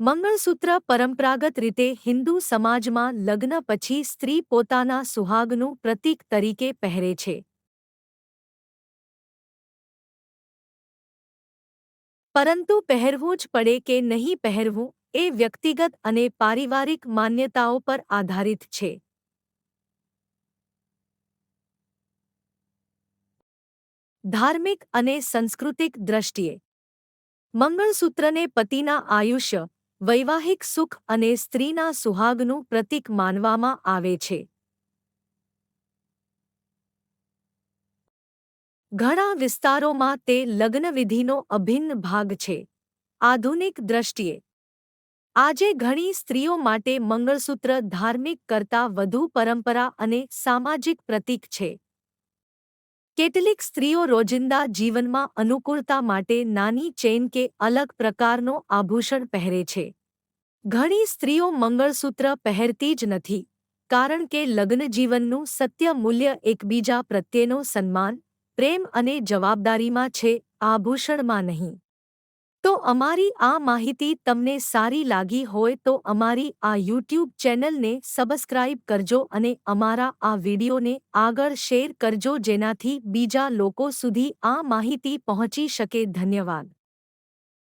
મંગળસૂત્ર પરંપરાગત રીતે હિન્દુ સમાજમાં લગ્ન પછી સ્ત્રી પોતાના સુહાગનું પ્રતીક તરીકે પહેરે છે. પરંતુ પહેરવું જ પડે કે નહીં પહેરવું એ વ્યક્તિગત અને પારિવારિક માન્યતાઓ પર આધારિત છે. ધાર્મિક અને સંસ્કૃતિક દ્રષ્ટિએ મંગળસૂત્રને પતિના આયુષ્ય વૈવાહિક સુખ અને સ્ત્રીના સુહાગનું પ્રતીક માનવામાં આવે છે. ઘણા વિસ્તારોમાં તે લગ્નવિધિનો અભિન્ન ભાગ છે. આધુનિક દ્રષ્ટિએ આજે ઘણી સ્ત્રીઓ માટે મંગળસૂત્ર ધાર્મિક કરતાં વધુ પરંપરા અને સામાજિક પ્રતીક છે. કેટલીક સ્ત્રીઓ રોજિંદા જીવનમાં અનુકૂળતા માટે નાની ચેન કે અલગ પ્રકારનો આભૂષણ પહેરે છે. ઘણી સ્ત્રીઓ મંગળસૂત્ર પહેરતી જ નથી, કારણ કે લગ્નજીવનનું સત્ય મૂલ્ય એકબીજા પ્રત્યેનો સન્માન, પ્રેમ અને જવાબદારીમાં છે, આભૂષણમાં નહીં. તો અમારી આ માહિતી તમને સારી લાગી હોય તો અમારી આ યુટ્યુબ ચેનલને સબસ્ક્રાઇબ કરજો અને અમારા આ વિડીયોને આગળ શેર કરજો જેનાથી બીજા લોકો સુધી આ માહિતી પહોંચી શકે. ધન્યવાદ.